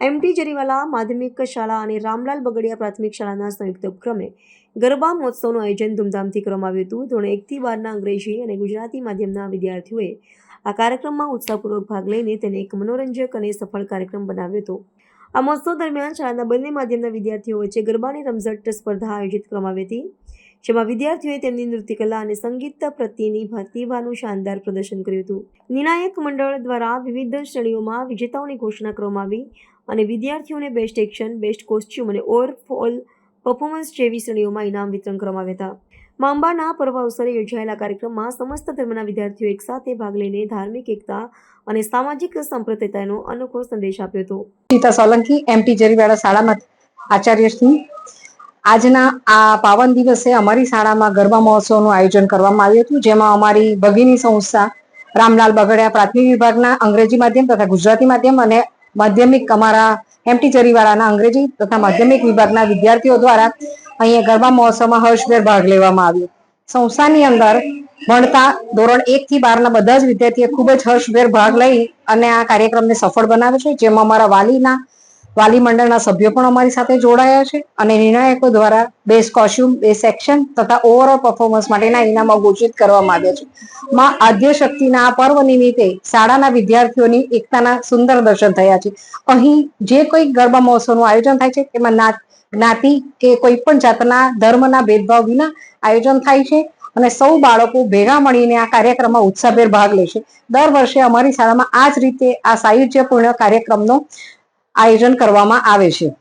MT Jariwala માધ્યમિક શાળા અને રામલાલ બગડિયા પ્રાથમિક શાળાના સંયુક્ત ઉપક્રમે ગરબા મહોત્સવનું આયોજન ધૂમધામથી કરવામાં આવ્યું હતું. ધોરણ એકથી બારના અંગ્રેજી અને ગુજરાતી માધ્યમના વિદ્યાર્થીઓએ આ કાર્યક્રમમાં ઉત્સાહપૂર્વક ભાગ લઈને તેને એક મનોરંજક અને સફળ કાર્યક્રમ બનાવ્યો હતો. આ મહોત્સવ દરમિયાન શાળાના બંને માધ્યમના વિદ્યાર્થીઓ વચ્ચે ગરબાની રમઝટ સ્પર્ધા આયોજિત કરવામાં આવી હતી. જેમાં વિદ્યાર્થીઓએ તેમની નૃત્યકલા અને સંગીત પ્રત્યેની પ્રતિભાનું શાનદાર પ્રદર્શન કર્યું હતું. નિર્ણાયક મંડળ દ્વારા વિવિધ શ્રેણીઓમાં વિજેતાઓની ઘોષણા કરવામાં આવી. અને વિદ્યાર્થીઓને બેસ્ટ એક્શન બેસ્ટ કોસ્ચ્યુમ અને ઓવરઓલ પરફોર્મન્સ જેવી શ્રેણીઓમાં ઇનામ વિતરણ કરવામાં આવ્યા હતા. માંબાના પર્વ અવસરે યોજાયેલા કાર્યક્રમમાં સમસ્ત ધર્મના વિદ્યાર્થીઓ એકસાથે ભાગ લઈને ધાર્મિક એકતા અને સામાજિક સંપ્રતિતાનો અનોખો સંદેશ આપ્યો હતો. સીતા સોલંકી એમટી જરીવાડા શાળામાં આચાર્ય છું આજના આ પાવન દિવસે અમારી શાળામાં ગરબા મહોત્સવનું આયોજન કરવામાં આવ્યું હતું, જેમાં અમારી ભગીની સંસ્થા રામલાલ બગડિયા પ્રાથમિક વિભાગના અંગ્રેજી માધ્યમ તથા ગુજરાતી માધ્યમ અને માધ્યમિક અમારા એમટી ચરીવાળાના અંગ્રેજી તથા માધ્યમિક વિભાગના વિદ્યાર્થીઓ દ્વારા અહીંયા ગરબા મહોત્સવમાં હર્ષભેર ભાગ લેવામાં આવ્યો. સંસ્થાની અંદર ભણતા ધોરણ એક થી બારના બધા જ વિદ્યાર્થીઓ ખૂબ જ હર્ષભેર ભાગ લઈ અને આ કાર્યક્રમને સફળ બનાવે છે. જેમાં અમારા વાલીના વાલી મંડળના સભ્યો પણ અમારી સાથે જોડાયા છે અને નિર્ણાયકો દ્વારા બેસ્ટ કોસ્ટ્યુમ બેસ્ટ સેક્શન તથા ઓવરઓલ પરફોર્મન્સ માટેના ઇનામો ઘોષિત કરવામાં આવ્યા છે. માં આદ્ય શક્તિના આ પર્વ નિમિત્તે શાળાના વિદ્યાર્થીઓની એકતાના સુંદર દર્શન થયા છે. અહીં જે કોઈ ગરબા મહોત્સવનું આયોજન થાય છે, તેમાં જ્ઞાતિ કે કોઈ પણ જાતના ધર્મના ભેદભાવ વિના આયોજન થાય છે અને સૌ બાળકો ભેગા મળીને આ કાર્યક્રમમાં ઉત્સાહભેર ભાગ લે છે દર વર્ષે અમારી શાળામાં આ જ રીતે આ સાયુજ્યપૂર્ણ કાર્યક્રમનો આયોજન કરવામાં આવે છે.